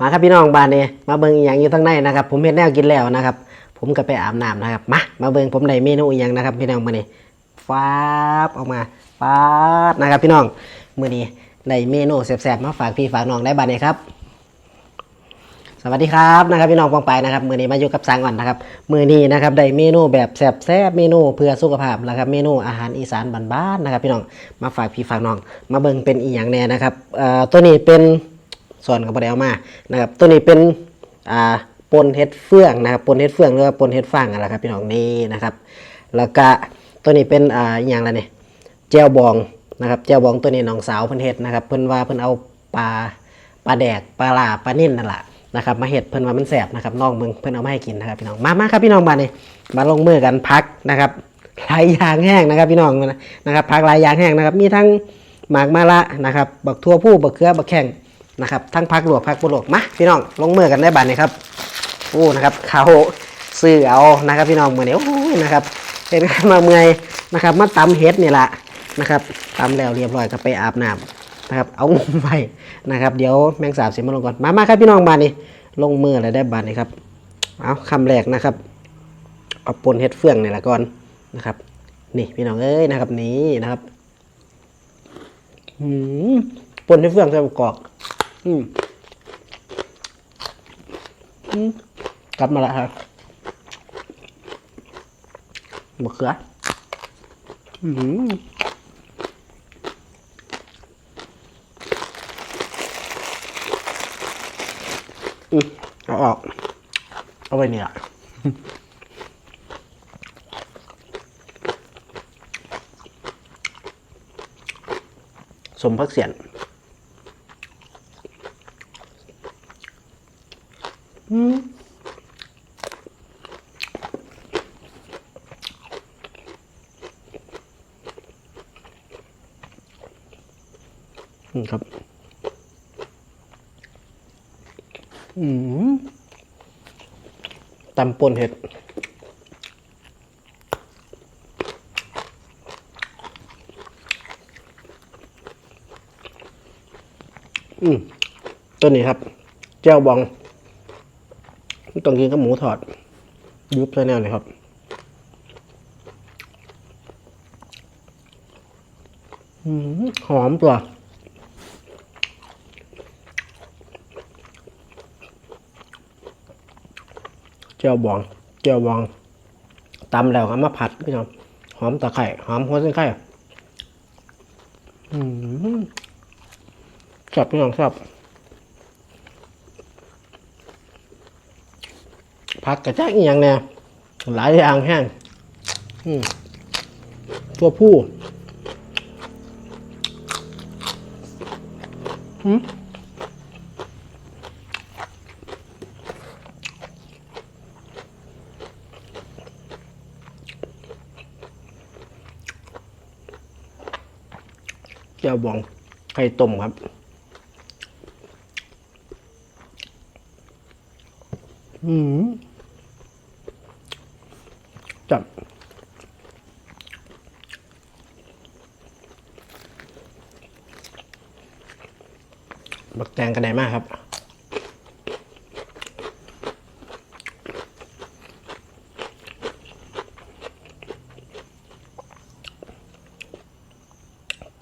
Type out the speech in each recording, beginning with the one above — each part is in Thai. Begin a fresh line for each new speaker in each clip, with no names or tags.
มาครับพี่น้องบ้านนี้มาเบิ่งอีหย่างอยู่ทั้งในนะครับ ผมเห็นแนวกินแล้วนะครับ ผมก็ไปอาบน้ำนะครับมามาเบิ่งผมได้เมนูอหย่างนะครับ พี่น้องมานี่ฟ้าบออกมาฟ้าดนะครับ พี่น้องมื้อนี้ได้เมนูแซ่บๆมาฝากพี่ฝากน้องได้บ้านนี้ครับ สวัสดีครับนะครับพี่น้องปองไปนะครับมือนี้มาอยู่กับสางก่อนนะครับมือนี้นะครับได้เมนูแบบแซ่บแซ่บเมนูเพื่อสุขภาพนะครับเมนูอาหารอีสานบ้านๆนะครับ พี่น้องมาฝากพี่ฝากน้อง มาเบิ่งเป็นอีหยังแน่นะครับเอ่อตัวนี้เป็น ส่วนของบไดเอามานะครับตัวนี้เป็นอ่าปนเห็ดเฟืองนะครับปนเห็ดเฟืองหรือว่าปนเห็ดฟางอะไรครับพี่น้องนี่นะครับ แล้วก็ตัวนี้เป็นอ่าอย่างไรเนี่ยเจลบองนะครับเจลบองตัวนี้น้องสาวเพิ่นเฮ็ดนะครับเพิ่นว่าเพิ่นเอาปลาปลาแดกปลาลาปลานิ่นนั่นแหละนะครับมาเฮ็ดเพิ่นว่ามันแสบนะครับน้องเบิ่งเพิ่นเอามาให้กินนะครับพี่น้องมามาครับพี่น้องมาเนี่ยมาลงมือกันพักนะครับหลายยางแห้งนะครับพี่น้องนะครับพักหลายยางแห้งนะครับ มีทั้งหมากมะละนะครับบักทั่วผู้บักเขือบักแข้ง นะครับทั้งพักหลวกพักบ่ลวกมาพี่น้องลงมือกันได้บัดนี้ครับโอ้นะครับเขาซื้อเอานะครับพี่น้องเมื่อนี้โอ้ยนะครับเป็นการมาเมื่อยนะครับมาตำเฮ็ดนี่แหละนะครับตำแล้วเรียบร้อยก็ไปอาบน้ำนะครับเอางมไว้นะครับ เดี๋ยวแมงสาบเสียมาลงก่อนมามาครับพี่น้องบานนี้ลงมืออะไรได้บานนี้ครับเอาคำแรกนะครับเอาปนเฮ็ดเฟื่องนี่แหละก่อนนะครับ นี่พี่น้องเอ้ยนะครับ นี่นะครับอืมปนเฮ็ดเฟื่องใส่ประกอบ อืมอืมกลับมาแล้วครับมะเขืออืมอืมเอาออก เอาไว้เนี่ยสมพักเสียน อืม อืมครับ อืม ตำป่นเห็ดอืมตัวนี้ครับเจ้าบองต้องกินกับหมูทอด ยุบใส่แนวเลยครับ หอมตัว จียวบองเจียวบองตำแล้วเอามาผัดพี่น้องหอมตะไคร่หอมหัวเส้นไข่ชอบพี่น้องชอบผัดกระแจกอย่างเนี่ยหลายอย่างแห้งตัวผู้ อืม เจียวบองไข่ต้มครับ อืมจับบักแตงกันไหนมากครับ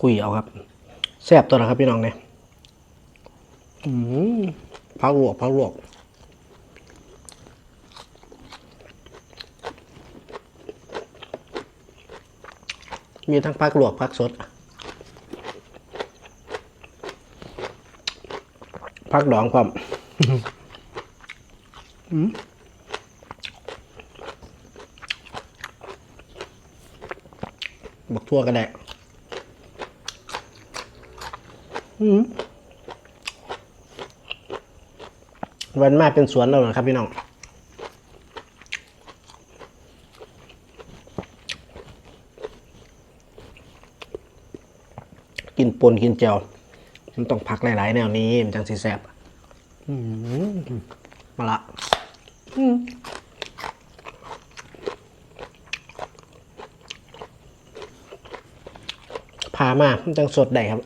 คุยเอาครับแซ่บตัวนะครับพี่น้องเนี่ยอืมพักลวกพักลวกมีทั้งพักลวกพักสดพักดองความอืมบักทั่วก็ได้อืม วันมาเป็นสวนเรานะครับพี่น้องกินปนกินเจียวมันต้องพักหลายๆแนวนี้ มันจังสีแสบอืมมาละอืมพามามันจังสดได้ครับ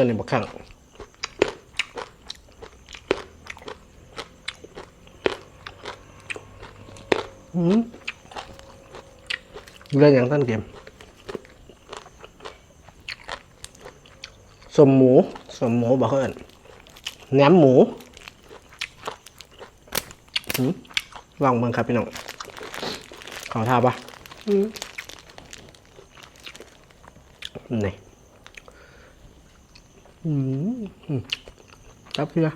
ตัวนี้บักขังอืมเรื่องอย่างท่านเกมสมหมูสมหมูบอกเขาเอินแหนมหมูหืมลองเบิ่งครับพี่น้องขอทาปะอืมนี่ อืมจับเพื่อ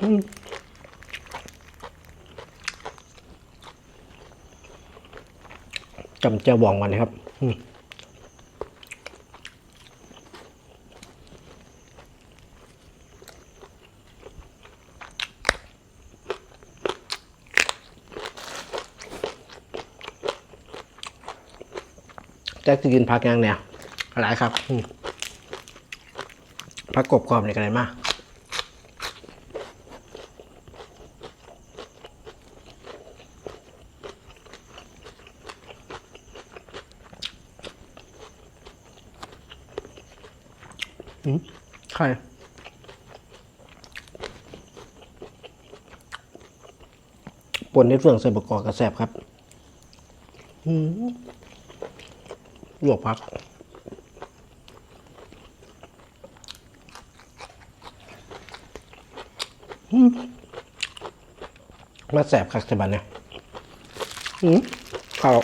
อืมจำเจ้าบองมันนะครับ อืม แจ็คจะกินผักยังเนี่ยหลายครับอืมผักกบกรอบเนี่ยกันเลยมากใครปนนิดเฟืองใส่ประกอบกระแสบครับ อืม ลวกพักอืมมาแสบคักสบันเนี่ยอืมข้าว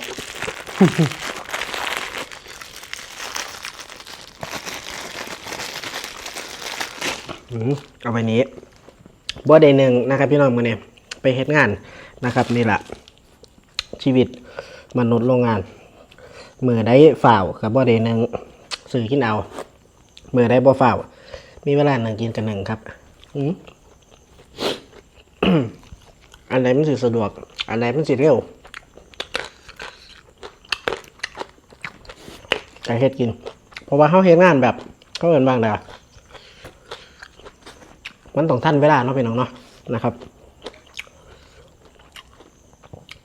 อืมเอาไปนี้บ่ได้หนึ่งนะครับพี่น้องมาเนี่ยไปเฮ็ดงานนะครับนี่แหละชีวิตมนุษย์โรงงาน มือได้ฝ่าวกับบ่ได้หนึ่งสื่อกินเอามือได้บ่ฝ่าวมีเวลาหนึ่งกินกันหนึ่งครับอืมอันไหนมันสิสะดวก อันไหนมันสิเร็วไปเฮ็ดกิน เพราะว่าเขาเฮ็ดงานแบบเขาเอินบางดามันต้องท่านเวลาเนาะพี่น้องเนาะนะครับ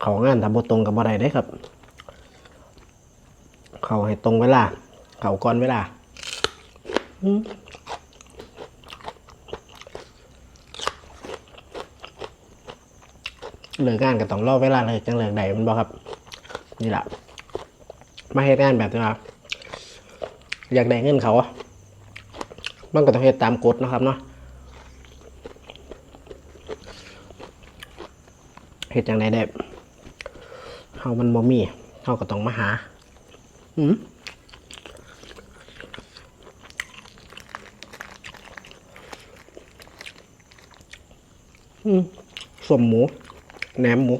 ขางานทำบตรงกับบ่ได้ได้ครับ เขาให้ตรงเวลา เขาก่อนเวลาเลิกงานก็ต้องรอเวลาเลยจังเลิกใดมันบอกครับ นี่แหละมาเฮ็ดงานแบบนี้ครับอยากได้เงินเขาอะมันก็ต้องเฮ็ดตามกฎนะครับเนาะเฮ็ดจังไดได้เฮามันบ่มีเฮาก็ต้องมาหา อืมอืมสมหมู แหนมหมู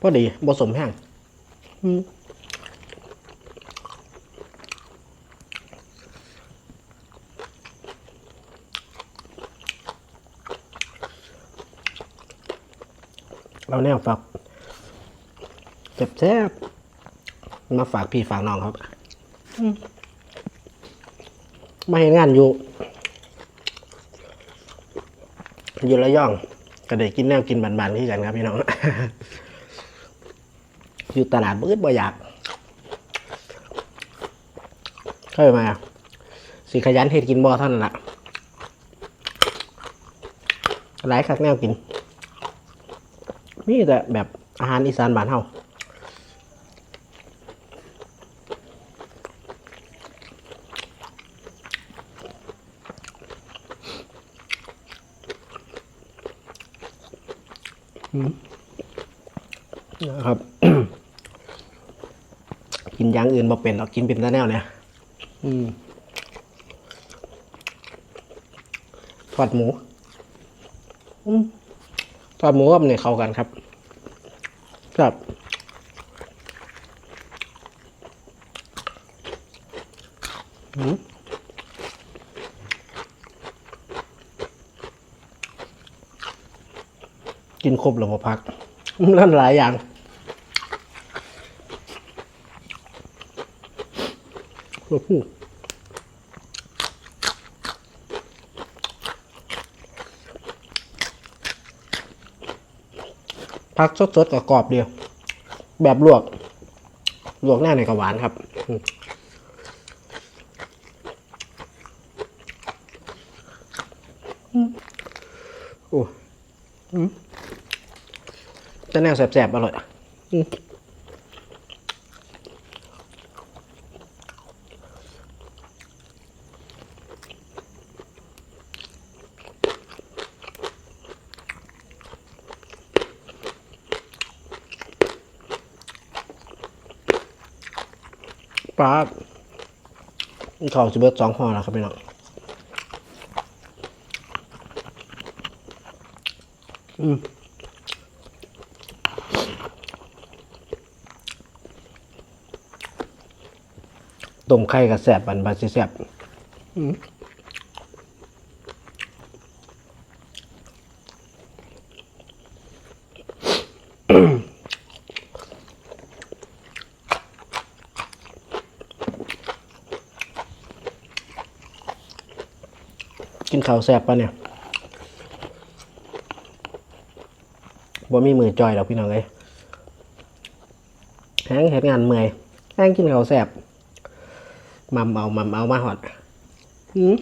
พอดีบ่สมแห้งอืมเราแนวฝากแซ่บๆ มาฝากพี่ฝากน้องครับอืมมาเห็นงานอยู่ อยู่ระยองก็ได้กินแนวกินบานๆที่กันครับพี่น้อง อยู่ตลาดบื้อบ่อยากเข้ามาสิขยันเฮ็ดกินบ่เท่านั้นละหลายคักแนวกินมีแต่แบบอาหารอีสานบ้านเฮา นะครับ กินอย่างอื่นบ่เป็นหรอกกินเป็นแต่แนวเนี่ยอืมทอดหมูอืมทอดหมูกับเนี่ยเข้ากันครับ ครับอืม กินครบหรือเปล่าพักนั่นหลายอย่างโอ้โหพักสดๆกับกรอบเดียว แบบลวก ลวกหน้าในกระหวานครับอืมโอ้อืม จะแนวแสบๆ อร่อยอืมปลาเขาจะเบิดสองห่อแล้วครับพี่น้องอืม ต้มไข่กับแสบบันบาสิแสบกินข้าวแสบปะเนี่ยบ่มีมือจอยหรอกพี่น้องเลยแห้งเห็ดงานเมื่อยแห้งกินข้าวแสบ มัมเอามัมเอามาหอดอืม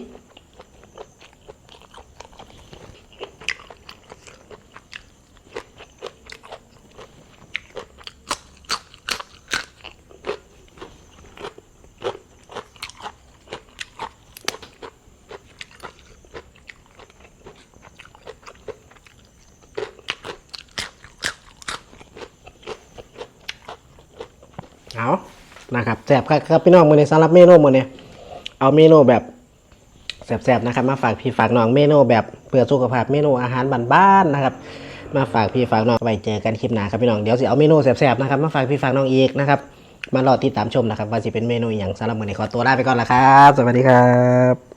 เอา นะครับแสบครับครับพี่น้องมือนี้สำหรับเมนูมือเนี้เอาเมนูแบบแสบๆนะครับ มาฝากพี่ฝากน้องเมนูแบบเพื่อสุขภาพเมนูอาหารบ้านๆนะครับ มาฝากพี่ฝากน้องไว้เจอกันคลิปหน้าครับพี่น้องเดี๋ยวสิเอาเมนูแสบๆนะครับมาฝากพี่ฝากน้องอีกนะครับมารอติดตามชมนะครับว่าจะเป็นเมนูอย่างสำหรับมือนี้ขอตัวลาไปก่อนละครับ สวัสดีครับ